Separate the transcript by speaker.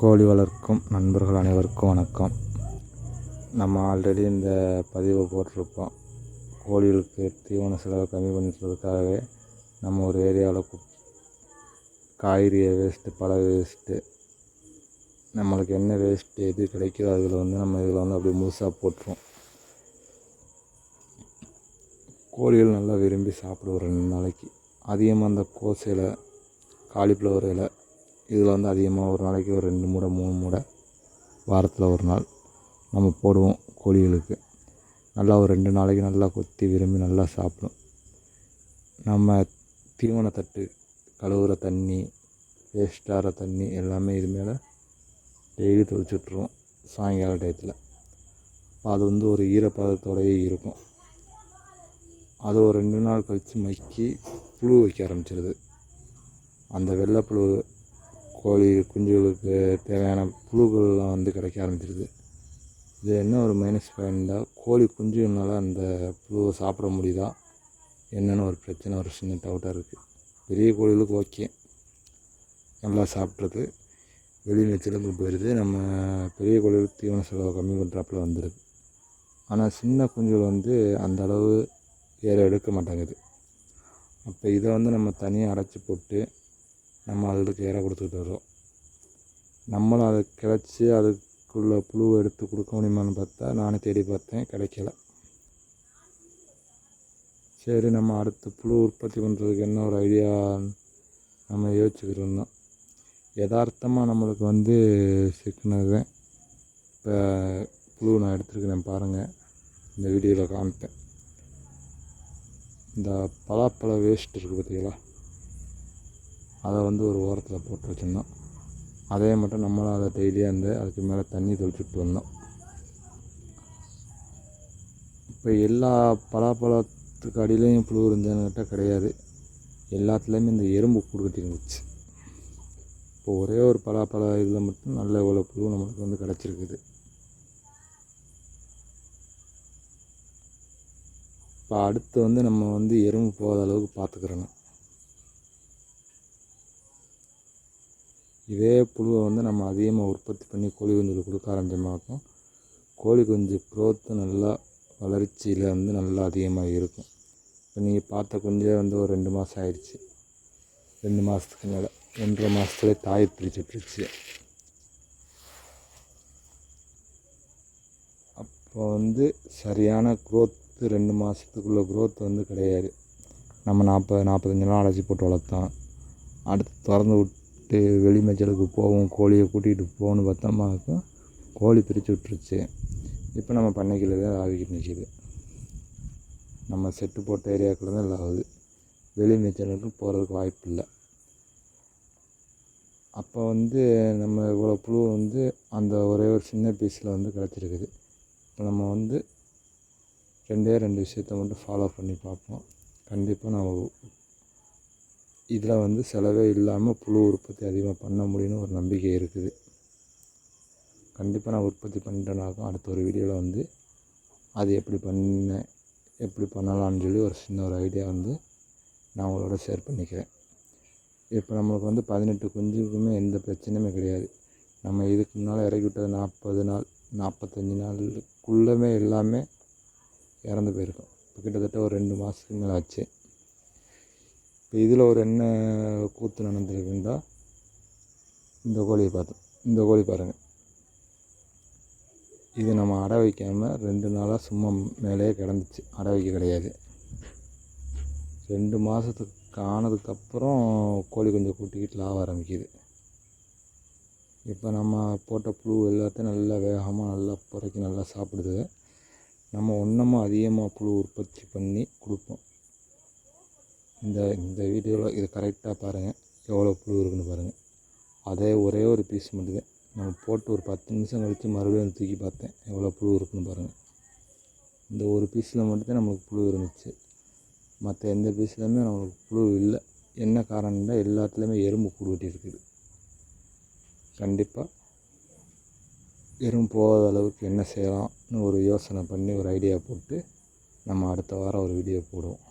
Speaker 1: கோழி வளர்க்கும் நண்பர்கள் அனைவருக்கும் வணக்கம். நம்ம ஆல்ரெடி இந்த பதிவை போட்டிருப்போம். கோழிகளுக்கு தீவன செலவை கம்மி பண்ணுறதுக்காகவே நம்ம ஒரு ஏரியாவில் கு காய்கறியை வேஸ்ட்டு பழ வேஸ்ட்டு நம்மளுக்கு என்ன வேஸ்ட்டு எது கிடைக்குதோ அதில் வந்து நம்ம இதில் வந்து அப்படியே முழுசாக போட்டுருவோம். கோழிகள் நல்லா விரும்பி சாப்பிடுவோம் ரெண்டு நாளைக்கு. அதிகமாக அந்த கோஸ் இலை காலிஃப்ளவர் இலை இதில் வந்து அதிகமாக ஒரு நாளைக்கு ஒரு ரெண்டு மூடை மூணு மூடை வாரத்தில் ஒரு நாள் நம்ம போடுவோம் கோழிகளுக்கு. நல்லா ஒரு ரெண்டு நாளைக்கு நல்லா கொத்தி விரும்பி நல்லா சாப்பிடும். நம்ம தீவனத்தட்டு கழுவுற தண்ணி வேஸ்ட்டாகிற தண்ணி எல்லாமே இது மேலே டெய்லி தொளிச்சுட்ருவோம் சாயங்கால டயத்தில். அது வந்து ஒரு ஈரப்பதத்தோடயே இருக்கும். அது ஒரு ரெண்டு நாள் கழித்து மக்கி புழு வைக்க ஆரம்பிச்சிருது. அந்த வெள்ளைப்புழு கோழி குஞ்சுகளுக்கு தேவையான புழுக்கள்லாம் வந்து கிடைக்க ஆரம்பிச்சிருது. இது என்ன ஒரு மைனஸ் பாயிண்ட்டாக கோழி குஞ்சுனால அந்த புழுவை சாப்பிட முடியுதா? என்னென்னு ஒரு பிரச்சனை ஒரு சின்ன டவுட்டாக இருக்குது பெரிய கோழிகளுக்கு ஓகே நல்லா சாப்பிட்றது. வெளி நீச்சலுக்கு போயிடுது. நம்ம பெரிய கோழிகளுக்கு தீவன செலவை கம்மி பண்ணுறாப்புல வந்துடுது. ஆனால் சின்ன குஞ்சுகள் வந்து அந்த அளவு ஏற எடுக்க மாட்டேங்குது அப்போ இதை வந்து நம்ம தனியாக அடைச்சி போட்டு நம்ம அதுக்கு ஏற கொடுத்துக்கிட்டு வரோம் நம்மளும் அதை கிடச்சி அதுக்குள்ளே புழுவை எடுத்து கொடுக்க முடியுமான்னு பார்த்தா நானே தேடி பார்த்தேன் கிடைக்கல. சரி நம்ம அடுத்து புழு உற்பத்தி பண்ணுறதுக்கு என்ன ஒரு ஐடியா நம்ம யோசிச்சுக்கிட்டு இருந்தோம். யதார்த்தமாக நம்மளுக்கு வந்து சிக்கினது இப்போ புழு நான் எடுத்துருக்கிறேன் பாருங்கள் இந்த வீடியோவில் காமிப்பேன். இந்த பலாப்பழ வேஸ்ட் இருக்குது பார்த்தீங்களா அதை வந்து ஒரு ஓரத்தில் போட்டு வச்சுருந்தோம். அதே மட்டும் நம்மளும் அதை டெய்லியாக இருந்து அதுக்கு மேலே தண்ணி தெளிச்சுட்டு வந்தோம். இப்போ எல்லா பலாப்பழத்துக்கு அடியிலையும் புழு இருந்தான்னுக்கிட்ட கிடையாது. எல்லாத்துலேயுமே இந்த எறும்பு கூடு இருந்துச்சு. இப்போ ஒரே ஒரு பலாப்பழ இதில் மட்டும் நல்ல இவ்வளோ புழு நம்மளுக்கு வந்து கிடச்சிருக்குது. இப்போ அடுத்து வந்து நம்ம வந்து எறும்பு போகாத அளவுக்கு பார்த்துக்கிறணும் இதே புழுவை வந்து நம்ம அதிகமாக உற்பத்தி பண்ணி கோழி குஞ்சுகள் கொடுக்க ஆரம்பிச்சோம்னாக்கும் கோழி குஞ்சு க்ரோத்து நல்லா வளர்ச்சியில் வந்து நல்லா அதிகமாக இருக்கும். இப்போ நீங்கள் பார்த்த குஞ்சே வந்து ஒரு ரெண்டு மாதம் ஆயிடுச்சு. ரெண்டு மாதத்துக்கு மேலே ரெண்டரை மாதத்துலேயே தாய் பிரித்து பிரிச்சு அப்போ வந்து சரியான க்ரோத்து ரெண்டு மாதத்துக்குள்ள க்ரோத் வந்து கிடையாது. நம்ம நாற்பது நாற்பத்தஞ்சு நாள் அடைச்சி போட்டு வளர்த்தோம். அடுத்து திறந்து விட்டு வெளி மேய்ச்சலுக்கு போவோம் கோழியை கூட்டிகிட்டு போகணுன்னு பார்த்தோம்னாக்கா கோழி பிரித்து விட்டுருச்சு. இப்போ நம்ம பண்ணைக்குள்ளே தான் ஆகிக்கிட்டு நிற்கிது நம்ம செட்டு போட்ட ஏரியாக்குள்ள தான் இல்லை ஆகுது. வெளி மேய்ச்சலுக்கு போகிறதுக்கு வாய்ப்பு இல்லை. அப்போ வந்து நம்ம இவ்வளோ புழு வந்து அந்த ஒரே ஒரு சின்ன பீஸில் வந்து கிடச்சிருக்குது. இப்போ நம்ம வந்து ரெண்டே ரெண்டு விஷயத்த மட்டும் ஃபாலோ பண்ணி பார்ப்போம். கண்டிப்பாக நம்ம இதில் வந்து செலவே இல்லாமல் புழு உற்பத்தி அதிகமாக பண்ண முடியும்னு ஒரு நம்பிக்கை இருக்குது. கண்டிப்பாக நான் உற்பத்தி பண்ணிட்டேனாக்கும் அடுத்த ஒரு வீடியோவில் வந்து அது எப்படி பண்ணேன் எப்படி பண்ணலாம்னு சொல்லி ஒரு சின்ன ஒரு ஐடியா வந்து நான் உங்களோட ஷேர் பண்ணிக்கிறேன். இப்போ நம்மளுக்கு வந்து பதினெட்டு குஞ்சுக்குமே எந்த பிரச்சனையுமே கிடையாது. நம்ம இதுக்கு முன்னால் இறக்கி விட்டது நாற்பது நாள் நாற்பத்தஞ்சி நாளுக்குள்ளமே எல்லாமே இறந்து போயிருக்கோம். இப்போ கிட்டத்தட்ட ஒரு ரெண்டு மாதத்துக்கு மேலே ஆச்சு. இப்போ இதில் ஒரு என்ன கூத்து நடந்திருக்குண்டா இந்த கோழியை பார்த்தோம் இந்த கோழி பாருங்கள் இது நம்ம அடை வைக்காமல் ரெண்டு நாளாக சும்மா மேலேயே கிடந்துச்சு. அடை வைக்க கிடையாது. ரெண்டு மாதத்துக்கு ஆனதுக்கப்புறம் கோழி கொஞ்சம் கூட்டிக்கிட்டு லாவ ஆரம்பிக்குது. இப்போ நம்ம போட்ட புழு எல்லாத்தையும் நல்லா வேகமாக நல்லா புறக்கி நல்லா சாப்பிடுது. நம்ம ஒன்றமும் அதிகமாக புழு உற்பத்தி பண்ணி கொடுப்போம். இந்த இந்த வீடியோவில் இது கரெக்டாக பாருங்கள் எவ்வளோ புழு இருக்குன்னு பாருங்கள் அதே ஒரே ஒரு பீஸ் மட்டும்தான். நம்ம போட்டு ஒரு பத்து நிமிஷம் கழித்து மறுபடியும் தூக்கி பார்த்தேன். எவ்வளோ புழு இருக்குன்னு பாருங்கள் இந்த ஒரு பீஸில் மட்டும்தான் நம்மளுக்கு புழு இருந்துச்சு. மற்ற எந்த பீஸ்லையுமே நம்மளுக்கு புழு இல்லை. என்ன காரணம்னா எல்லாத்துலேயுமே எறும்பு கூடுவட்டி இருக்குது. கண்டிப்பாக எறும்பு போகாத அளவுக்கு என்ன செய்யலாம்னு ஒரு யோசனை பண்ணி ஒரு ஐடியா போட்டு நம்ம அடுத்த வாரம் ஒரு வீடியோ போடுவோம்.